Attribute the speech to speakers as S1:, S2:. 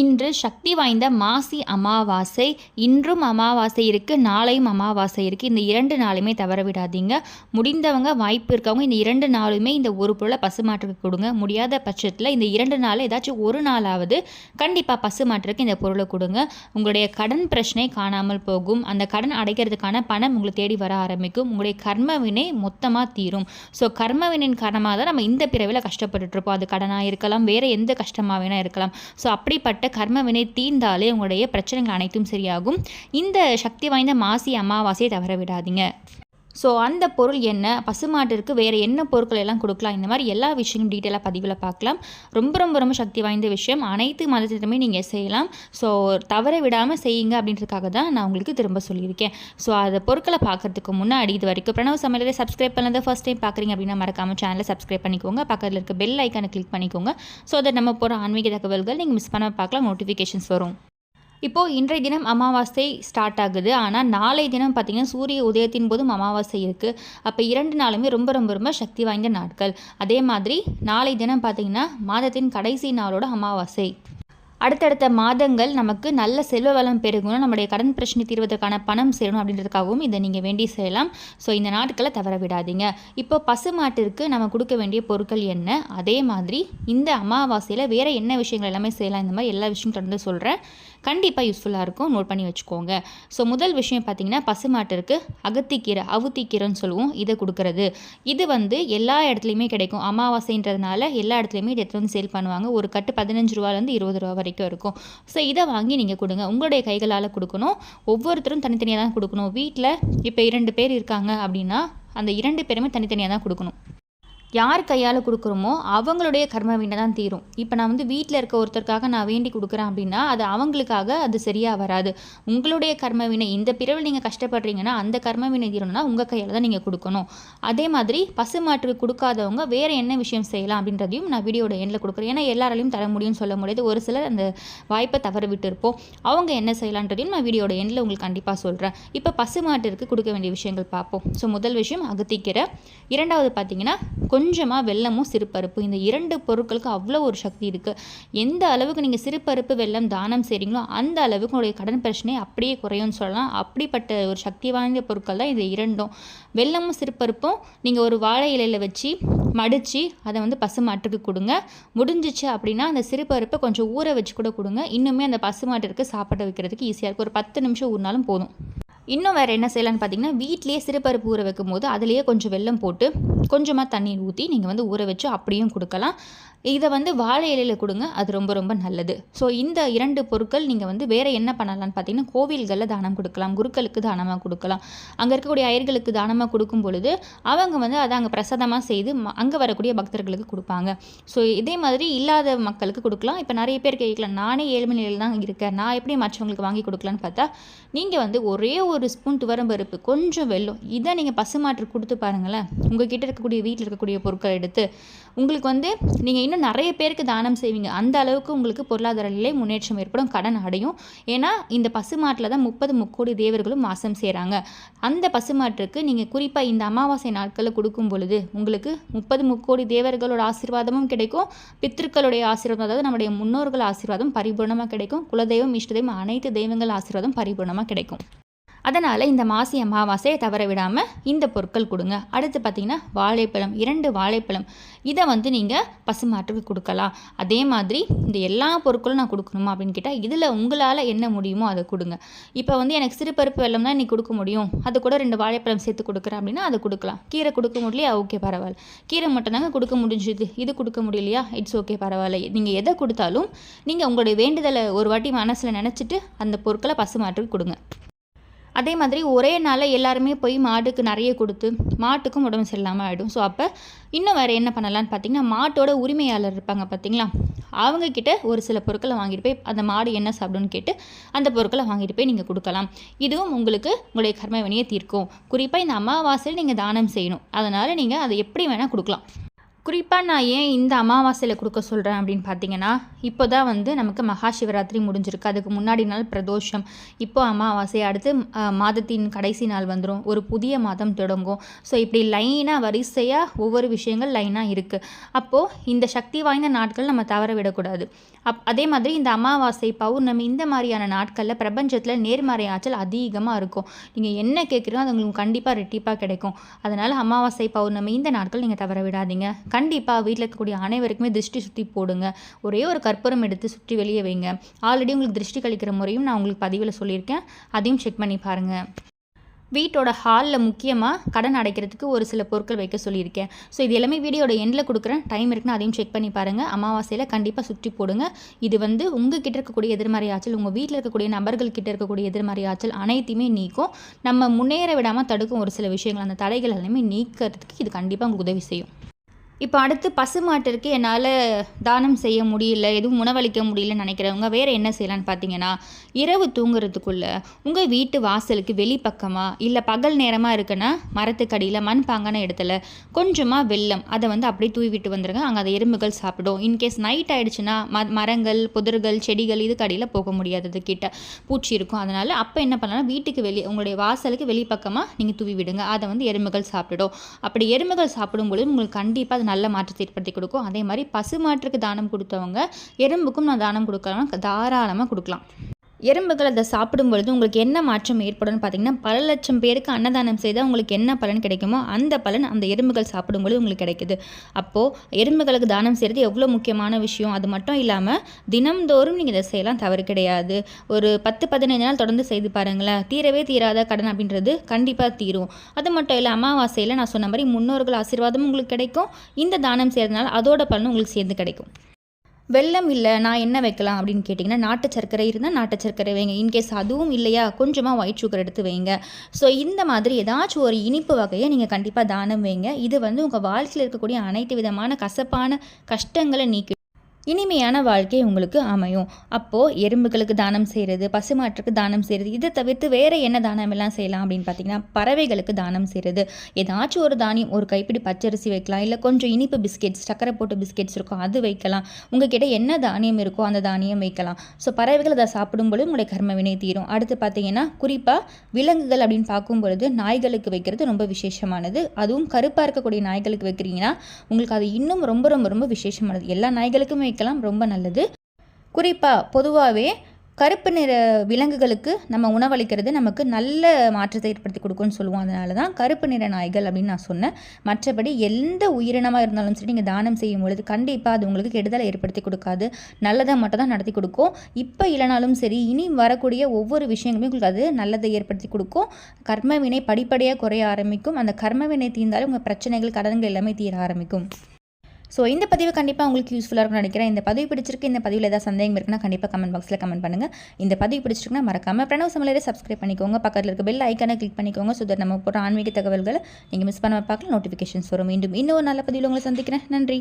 S1: இன்று சக்தி வாய்ந்த மாசி அமாவாசை. இன்றும் அமாவாசை இருக்குது நாளையும் அமாவாசை இருக்குது இந்த இரண்டு நாளுமே தவற விடாதீங்க. முடிந்தவங்க வாய்ப்பு இருக்கவங்க இந்த இரண்டு நாளுமே இந்த ஒரு பொருளை பசுமாட்டுக்கு கொடுங்க. முடியாத பட்சத்தில் இந்த இரண்டு நாள் ஏதாச்சும் ஒரு நாளாவது கண்டிப்பாக பசுமாட்டுக்கு இந்த பொருளை கொடுங்க. உங்களுடைய கடன் பிரச்சனை காணாமல் போகும். அந்த கடன் அடைக்கிறதுக்கான பணம் உங்களை தேடி வர ஆரம்பிக்கும். உங்களுடைய கர்மவினை மொத்தமாக தீரும். ஸோ கர்மவினின் காரணமாக தான் நம்ம இந்த பிறவியில் கஷ்டப்பட்டுட்ருப்போம் அது கடனாக இருக்கலாம் வேறு எந்த கஷ்டமாக வேணால் இருக்கலாம். ஸோ அப்படிப்பட்ட கர்ம வினை தீர்ந்தாலே உங்களுடைய பிரச்சனைகள் அனைத்தும் சரியாகும். இந்த சக்தி வாய்ந்த மாசி அமாவாசையை தவற விடாதீங்க. ஸோ அந்த பொருள் என்ன? பசுமாட்டிற்கு வேறு என்ன பொருட்கள் எல்லாம் கொடுக்கலாம்? இந்த மாதிரி எல்லா விஷயங்களும் டீட்டெயிலாக பதிவில் பார்க்கலாம். ரொம்ப ரொம்ப ரொம்ப சக்தி வாய்ந்த விஷயம். அனைத்து மதத்திலுமே நீங்கள் செய்யலாம். ஸோ தவற விடாமல் செய்யுங்க அப்படின்றதுக்காக தான் நான் உங்களுக்கு திரும்ப சொல்லியிருக்கேன். ஸோ அந்த பொருட்களை பார்க்குறதுக்கு முன்னாடி இது வரைக்கும் பிரணவ சமையலே சப்ஸ்கிரைப் பண்ணதை ஃபஸ்ட் டைம் பார்க்குறீங்க அப்படின்னா மறக்காமல் சேனலை சப்ஸ்கிரைப் பண்ணிக்கோங்க. பக்கத்தில் இருக்க பெல் ஐக்கானை கிளிக் பண்ணிக்கோங்க. ஸோ அதை நம்ம போகிற ஆன்மீக தகவல்கள் நீங்கள் மிஸ் பண்ணாமல் பார்க்கலாம். நோட்டிஃபிகேஷன்ஸ் வரும். இப்போது இன்றைய தினம் அமாவாசை ஸ்டார்ட் ஆகுது. ஆனால் நாளை தினம் பார்த்திங்கன்னா சூரிய உதயத்தின் போதும் அமாவாசை இருக்குது அப்போ இரண்டு நாளுமே ரொம்ப ரொம்ப ரொம்ப சக்தி வாய்ந்த நாட்கள். அதே மாதிரி நாளை தினம் பார்த்திங்கன்னா மாதத்தின் கடைசி நாளோட அமாவாசை. அடுத்தடுத்த மாதங்கள் நமக்கு நல்ல செல்வ வளம் பெருகணும். நம்முடைய கடன் பிரச்சனை தீர்வதற்கான பணம் சேரணும் அப்படின்றதுக்காகவும் இதை நீங்கள் வேண்டி செய்யலாம். ஸோ இந்த நாட்களை தவற விடாதீங்க. இப்போ பசு மாட்டிற்கு நம்ம கொடுக்க வேண்டிய பொருட்கள் என்ன? அதே மாதிரி இந்த அமாவாசையில் வேறு என்ன விஷயங்கள் எல்லாமே செய்யலாம். இந்த மாதிரி எல்லா விஷயமும் தொடர்ந்து சொல்கிறேன் கண்டிப்பாக யூஸ்ஃபுல்லாக இருக்கும். நோட் பண்ணி வச்சுக்கோங்க. ஸோ முதல் விஷயம் பார்த்தீங்கன்னா பசுமாட்டிற்கு அகத்திக்கீரை அவுத்திக்கீரைன்னு சொல்லுவோம். இதை கொடுக்கறது. இது வந்து எல்லா இடத்துலையுமே கிடைக்கும். அமாவாசைன்றதுனால எல்லா இடத்துலையுமே இதை எடுத்து வந்து சேல் பண்ணுவாங்க. ஒரு கட்டு பதினஞ்சு ரூபாலேருந்து இருபது ரூபா வரைக்கும் இருக்கும். ஸோ இதை வாங்கி நீங்கள் கொடுங்க. உங்களுடைய கைகளால் கொடுக்கணும். ஒவ்வொருத்தரும் தனித்தனியாக தான் கொடுக்கணும். வீட்டில் இப்போ இரண்டு பேர் இருக்காங்க அப்படின்னா அந்த இரண்டு பேருமே தனித்தனியாக தான் கொடுக்கணும். யார் கையால் கொடுக்குறோமோ அவங்களுடைய கர்ம வீணை தான் தீரும். இப்போ நான் வந்து வீட்டில் இருக்க ஒருத்தருக்காக நான் வேண்டி கொடுக்குறேன் அப்படின்னா அது அவங்களுக்காக அது சரியாக வராது. உங்களுடைய கர்ம வினை இந்த பிறவில் நீங்கள் கஷ்டப்படுறீங்கன்னா அந்த கர்ம வினை தீரணும்னா உங்கள் கையால் தான் நீங்கள் கொடுக்கணும். அதே மாதிரி பசு மாட்டுக்கு கொடுக்காதவங்க வேறு என்ன விஷயம் செய்யலாம் அப்படின்றதையும் நான் வீடியோட எண்ணில் கொடுக்குறேன். ஏன்னா எல்லாராலையும் தர முடியும்னு சொல்ல முடியாது. ஒரு சிலர் அந்த வாய்ப்பை தவற விட்டு இருப்போம் அவங்க என்ன செய்யலான்றதையும் நான் வீடியோட எண்ணில் உங்களுக்கு கண்டிப்பாக சொல்கிறேன் இப்போ பசு மாட்டிற்கு கொடுக்க வேண்டிய விஷயங்கள் பார்ப்போம். ஸோ முதல் விஷயம் அகத்திக்கிற இரண்டாவது பார்த்தீங்கன்னா கொஞ்சமாக வெல்லமும் சிறுபருப்பு. இந்த இரண்டு பொருட்களுக்கு அவ்வளோ ஒரு சக்தி இருக்குது எந்த அளவுக்கு நீங்கள் சிறுபருப்பு வெல்லம் தானம் செய்கிறீங்களோ அந்த அளவுக்கு உங்களுடைய கடன் பிரச்சனை அப்படியே குறையும்னு சொல்லலாம். அப்படிப்பட்ட ஒரு சக்தி வாய்ந்த பொருட்கள் தான் இது இரண்டும். வெல்லமும் சிறுபருப்பும் நீங்கள் ஒரு வாழை இலையில் வச்சு மடித்து அதை வந்து பசுமாட்டுக்கு கொடுங்க. முடிஞ்சிச்சு அப்படின்னா அந்த சிறுபருப்பை கொஞ்சம் ஊற வச்சு கூட கொடுங்க. இன்னுமே அந்த பசுமாட்டிற்கு சாப்பாடு வைக்கிறதுக்கு ஈஸியாக இருக்கும் ஒரு பத்து நிமிஷம் ஊறினாலும் போதும். இன்னும் வேறு என்ன செய்யலான்னு பார்த்தீங்கன்னா வீட்டிலேயே சிறுபருப்பு ஊற வைக்கும் போது அதுலேயே கொஞ்சம் வெல்லம் போட்டு கொஞ்சமாக தண்ணீர் ஊற்றி நீங்கள் வந்து ஊற வச்சு அப்படியும் கொடுக்கலாம். இதை வந்து வாழை இலையில் கொடுங்க அது ரொம்ப ரொம்ப நல்லது. ஸோ இந்த இரண்டு பொருட்கள் நீங்கள் வந்து வேறு என்ன பண்ணலான்னு பார்த்தீங்கன்னா கோவில்களில் தானம் கொடுக்கலாம் குருக்களுக்கு தானமாக கொடுக்கலாம். அங்கே இருக்கக்கூடிய அயர்களுக்கு தானமாக கொடுக்கும் பொழுது அவங்க வந்து அதை அங்கே பிரசாதமாக செய்து அங்கே வரக்கூடிய பக்தர்களுக்கு கொடுப்பாங்க. ஸோ இதே மாதிரி இல்லாத மக்களுக்கு கொடுக்கலாம். இப்போ நிறைய பேர் கேட்கலாம் நானே ஏழ்மை நிலையில் தான் இருக்கேன். நான் எப்படி மற்றவங்களுக்கு வாங்கி கொடுக்கலான்னு பார்த்தா நீங்கள் வந்து ஒரே ஒரு ஸ்பூன் துவரம்பருப்பு கொஞ்சம் வெள்ளம் இதை நீங்கள் பசுமாற்று கொடுத்து பாருங்களேன். உங்கள் கிட்டே இருக்கக்கூடிய வீட்டில் இருக்கக்கூடிய பொருட்கள் எடுத்து உங்களுக்கு வந்து நீங்கள் இன்னும் நிறைய பேருக்கு தானம் செய்வீங்க. அந்த அளவுக்கு உங்களுக்கு பொருளாதார நிலை முன்னேற்றம் ஏற்படும் கடன் அடையும். ஏன்னா இந்த பசுமாட்டில் தான் முப்பது முக்கோடி தேவர்களும் வாசம் செய்கிறாங்க அந்த பசுமாட்டுக்கு நீங்கள் குறிப்பாக இந்த அமாவாசை நாட்களில் கொடுக்கும் பொழுது உங்களுக்கு முப்பது முக்கோடி தேவர்களோட ஆசீர்வாதமும் கிடைக்கும். பித்திருக்களுடைய ஆசீர்வாதம் அதாவது நம்முடைய முன்னோர்கள் ஆசீர்வாதம் பரிபூர்ணமாக கிடைக்கும். குலதெய்வம் இஷ்டதெய்வம் அனைத்து தெய்வங்கள் ஆசீர்வாதம் பரிபூர்ணமாக கிடைக்கும். அதனால் இந்த மாசி அமாவாசையை தவற விடாமல் இந்த பொருட்கள் கொடுங்க. அடுத்து பார்த்திங்கன்னா வாழைப்பழம் இரண்டு வாழைப்பழம். இதை வந்து நீங்கள் பசுமாட்டுக்கு கொடுக்கலாம். அதே மாதிரி இந்த எல்லா பொருட்களும் நான் கொடுக்கணுமா அப்படின்னு கேட்டால் இதில் உங்களால் என்ன முடியுமோ அதை கொடுங்க. இப்போ வந்து எனக்கு சிறுபருப்பு வெள்ளம் தான் இன்றைக்கி கொடுக்க முடியும். அது கூட ரெண்டு வாழைப்பழம் சேர்த்து கொடுக்குறேன் அப்படின்னா அதை கொடுக்கலாம். கீரை கொடுக்க முடியலையா? ஓகே பரவாயில்ல. கீரை மட்டும் தாங்க கொடுக்க முடிஞ்சுது. இது கொடுக்க முடியலையா? இட்ஸ் ஓகே பரவாயில்ல. நீங்கள் எதை கொடுத்தாலும் நீங்கள் உங்களுடைய வேண்டுதலை ஒரு வாட்டி மனசில் நினச்சிட்டு அந்த பொருட்களை பசுமாட்டுக்கு கொடுங்க. அதே மாதிரி ஒரே நாளில் எல்லாருமே போய் மாட்டுக்கு நிறைய கொடுத்து மாட்டுக்கும் உடம்பு சரியில்லாமல் ஆகிடும் ஸோ அப்போ இன்னும் வேறு என்ன பண்ணலான்னு பார்த்தீங்கன்னா மாட்டோட உரிமையாளர் இருப்பாங்க பார்த்தீங்களா அவங்கக்கிட்ட ஒரு சில பொருட்களை வாங்கிட்டு போய் அந்த மாடு என்ன சாப்பிடுன்னு கேட்டு அந்த பொருட்களை வாங்கிட்டு போய் நீங்கள் கொடுக்கலாம். இதுவும் உங்களுக்கு உங்களுடைய கர்மவினியை தீர்க்கும். குறிப்பாக இந்த அமாவாசையில் நீங்கள் தானம் செய்யணும். அதனால் நீங்கள் அதை எப்படி வேணால் கொடுக்கலாம். குறிப்பாக நான் ஏன் இந்த அமாவாசையில் கொடுக்க சொல்கிறேன் அப்படின்னு பார்த்தீங்கன்னா இப்போ தான் வந்து நமக்கு மகா சிவராத்திரி முடிஞ்சிருக்கு. அதுக்கு முன்னாடி நாள் பிரதோஷம். இப்போ அமாவாசை அடுத்து மாதத்தின் கடைசி நாள் வந்துடும் ஒரு புதிய மாதம் தொடங்கும். ஸோ இப்படி லைனாக வரிசையாக ஒவ்வொரு விஷயங்கள் லைனாக இருக்குது அப்போது இந்த சக்தி வாய்ந்த நாட்கள் நம்ம தவற விடக்கூடாது. அப் அதே மாதிரி இந்த அமாவாசை பௌர்ணமி இந்த மாதிரியான நாட்களில் பிரபஞ்சத்தில் நேர்மறை ஆற்றல் அதிகமாக இருக்கும். நீங்கள் என்ன கேட்குறீங்களோ அது உங்களுக்கு கண்டிப்பாக ரெட்டிப்பாக கிடைக்கும். அதனால் அமாவாசை பௌர்ணமி இந்த நாட்கள் நீங்கள் தவற விடாதீங்க. கண்டிப்பாக வீட்டில் இருக்கக்கூடிய அனைவருக்குமே திருஷ்டி சுற்றி போடுங்க. ஒரே ஒரு கற்பூரம் எடுத்து சுற்றி வெளியே வைங்க. ஆல்ரெடி உங்களுக்கு திருஷ்டி கழிக்கிற முறையும் நான் உங்களுக்கு பதிவில் சொல்லியிருக்கேன். அதையும் செக் பண்ணி பாருங்கள் வீட்டோட ஹாலில் முக்கியமாக கடன் அடைக்கிறதுக்கு ஒரு சில பொருட்கள் வைக்க சொல்லியிருக்கேன். ஸோ இது எல்லாமே வீடியோட எண்டில் கொடுக்குறேன். டைம் இருக்குன்னு அதையும் செக் பண்ணி பாருங்கள் அமாவாசையில் கண்டிப்பாக சுற்றி போடுங்க. இது வந்து உங்கள் கிட்ட இருக்கக்கூடிய எதிர்மறை ஆற்றல் உங்கள் வீட்டில் இருக்கக்கூடிய நபர்கள் கிட்ட இருக்கக்கூடிய எதிர்மறை ஆற்றல் அனைத்தையுமே நீக்கும். நம்ம முன்னேற விடாமல் தடுக்கும் ஒரு சில விஷயங்கள். அந்த தடைகள் எல்லாமே நீக்கிறதுக்கு இது கண்டிப்பாக உங்களுக்கு உதவி செய்யும். இப்போ அடுத்து பசுமாட்டிற்கு என்னால் தானம் செய்ய முடியல எதுவும் உணவளிக்க முடியலன்னு நினைக்கிறவங்க வேறு என்ன செய்யலான்னு பார்த்தீங்கன்னா இரவு தூங்குறதுக்குள்ளே உங்கள் வீட்டு வாசலுக்கு வெளிப்பக்கமாக இல்லை பகல் நேரமாக இருக்குன்னா மரத்துக்கடியில் மண் பாங்கான இடத்துல கொஞ்சமாக வெள்ளம் அதை வந்து அப்படியே தூவி விட்டு வந்துடுங்க அங்கே அதை எறும்புகள் சாப்பிடும். இன்கேஸ் நைட் ஆகிடுச்சுன்னா ம மரங்கள் புதர்கள் செடிகள் இதுக்கு அடியில் போக முடியாதது கிட்ட பூச்சி இருக்கும். அதனால் அப்போ என்ன பண்ணலாம் வீட்டுக்கு வெளியே உங்களுடைய வாசலுக்கு வெளிப்பக்கமாக நீங்கள் தூவி விடுங்க அதை வந்து எறும்புகள் சாப்பிடும். அப்படி எறும்புகள் சாப்பிடும்பொழுது உங்களுக்கு கண்டிப்பாக நல்ல மாற்றத்தை ஏற்படுத்தி கொடுக்கும். அதே மாதிரி பசு மாற்றுக்கு தானம் கொடுத்தவங்க எறும்புக்கும் நான் தானம் கொடுக்கலாம். தாராளமாக கொடுக்கலாம். எறும்புகள் அதை சாப்பிடும் பொழுது உங்களுக்கு என்ன மாற்றம் ஏற்படும்னு பார்த்தீங்கன்னா பல லட்சம் பேருக்கு அன்னதானம் செய்தால் உங்களுக்கு என்ன பலன் கிடைக்குமோ அந்த பலன் அந்த எறும்புகள் சாப்பிடும் பொழுது உங்களுக்கு கிடைக்குது. அப்போது எறும்புகளுக்கு தானம் செய்கிறது எவ்வளோ முக்கியமான விஷயம்? அது மட்டும் இல்லாமல் தினம்தோறும் நீங்கள் இதை செய்யலாம் தவறு கிடையாது. ஒரு பத்து பதினைஞ்சு நாள் தொடர்ந்து செய்து பாருங்களேன். தீரவே தீராத கடன் அப்படின்றது கண்டிப்பாக தீரும். அது மட்டும் இல்லை அமாவாசையில் நான் சொன்ன மாதிரி முன்னோர்கள் ஆசீர்வாதமும் உங்களுக்கு கிடைக்கும். இந்த தானம் செய்கிறதுனால அதோட பலனும் உங்களுக்கு சேர்ந்து கிடைக்கும். வெள்ளம் இல்லை நான் என்ன வைக்கலாம் அப்படின்னு கேட்டிங்கன்னா நாட்டு சர்க்கரை இருந்தால் நாட்டு சர்க்கரை வைங்க. இன்கேஸ் அதுவும் இல்லையா கொஞ்சமாக ஒயிட் சுகர் எடுத்து வைங்க. ஸோ இந்த மாதிரி ஏதாச்சும் ஒரு இனிப்பு வகையை நீங்கள் கண்டிப்பாக தானம் வைங்க. இது வந்து உங்கள் வாழ்க்கையில் இருக்கக்கூடிய அனைத்து விதமான கசப்பான கஷ்டங்களை நீக்கி இனிமையான வாழ்க்கை உங்களுக்கு அமையும். அப்போது எறும்புகளுக்கு தானம் செய்கிறது பசுமாற்றுக்கு தானம் செய்கிறது இதை தவிர்த்து வேறு என்ன தானம் எல்லாம் செய்யலாம் அப்படின்னு பார்த்தீங்கன்னா பறவைகளுக்கு தானம் செய்கிறது ஏதாச்சும் ஒரு தானியம் ஒரு கைப்பிடி பச்சரிசி வைக்கலாம் இல்லை கொஞ்சம் இனிப்பு பிஸ்கெட்ஸ் சக்கரை போட்டு பிஸ்கெட்ஸ் இருக்கும் அது வைக்கலாம். உங்ககிட்ட என்ன தானியம் இருக்கோ அந்த தானியம் வைக்கலாம். ஸோ பறவைகள் அதை சாப்பிடும்பொழுது உங்களுடைய கர்ம வினை தீரும். அடுத்து பார்த்தீங்கன்னா குறிப்பாக விலங்குகள் அப்படின்னு பார்க்கும் பொழுது நாய்களுக்கு வைக்கிறது ரொம்ப விசேஷமானது. அதுவும் கருப்பாக இருக்கக்கூடிய நாய்களுக்கு வைக்கிறீங்கன்னா உங்களுக்கு அது இன்னும் ரொம்ப ரொம்ப ரொம்ப விசேஷமானது. எல்லா நாய்களுக்குமே வைக்கலாம் ரொம்ப நல்லது. குறிப்பாக பொதுவாகவே கருப்பு நிற விலங்குகளுக்கு நம்ம உணவளிக்கிறது நமக்கு நல்ல மாற்றத்தை ஏற்படுத்தி கொடுக்கும்னு சொல்லுவோம். அதனால தான் கருப்பு நிற நாய்கள் அப்படின்னு நான் சொன்னேன். மற்றபடி எந்த உயிரினமாக இருந்தாலும் சரி நீங்கள் தானம் செய்யும் பொழுது கண்டிப்பாக அது உங்களுக்கு கெடுதலை ஏற்படுத்தி கொடுக்காது. நல்லதை மட்டும் தான் நடத்தி கொடுக்கும். இப்போ இல்லைனாலும் சரி இனி வரக்கூடிய ஒவ்வொரு விஷயங்களுமே உங்களுக்கு அது நல்லதை ஏற்படுத்தி கொடுக்கும். கர்மவினை படிப்படியாக குறைய ஆரம்பிக்கும். அந்த கர்மவினை தீர்ந்தாலும் உங்கள் பிரச்சனைகள் கடன்கள் எல்லாமே தீர ஆரம்பிக்கும். ஸோ இந்த பதிவு கண்டிப்பாக உங்களுக்கு யூஸ்ஃபுல்லாக இருக்கும்னு நினைக்கிறேன். இந்த பதிவு பிடிச்சிருக்கு இந்த பதிவில் ஏதாவது சந்தேகம் இருக்குன்னா கண்டிப்பாக கமெண்ட் பாக்ஸில் கமெண்ட் பண்ணுங்கள் இந்த பதிவு பிடிச்சிருக்குன்னா மறக்காமல் பிரணவ சமையலே சப்ஸ்கிரைப் பண்ணிக்கோங்க. பக்கத்தில் இருக்க பெல் ஐக்கானை கிளிக் பண்ணிக்கோங்க. ஸோ தட் நம்ம போகிற ஆன்மீக தகவல்களை நீங்கள் மிஸ் பண்ண பார்க்கலாம் நோட்டிஃபிகேஷன்ஸ் வரும். மீண்டும் இன்னொரு நல்ல பதிவில் உங்களை சந்திக்கிறேன். நன்றி.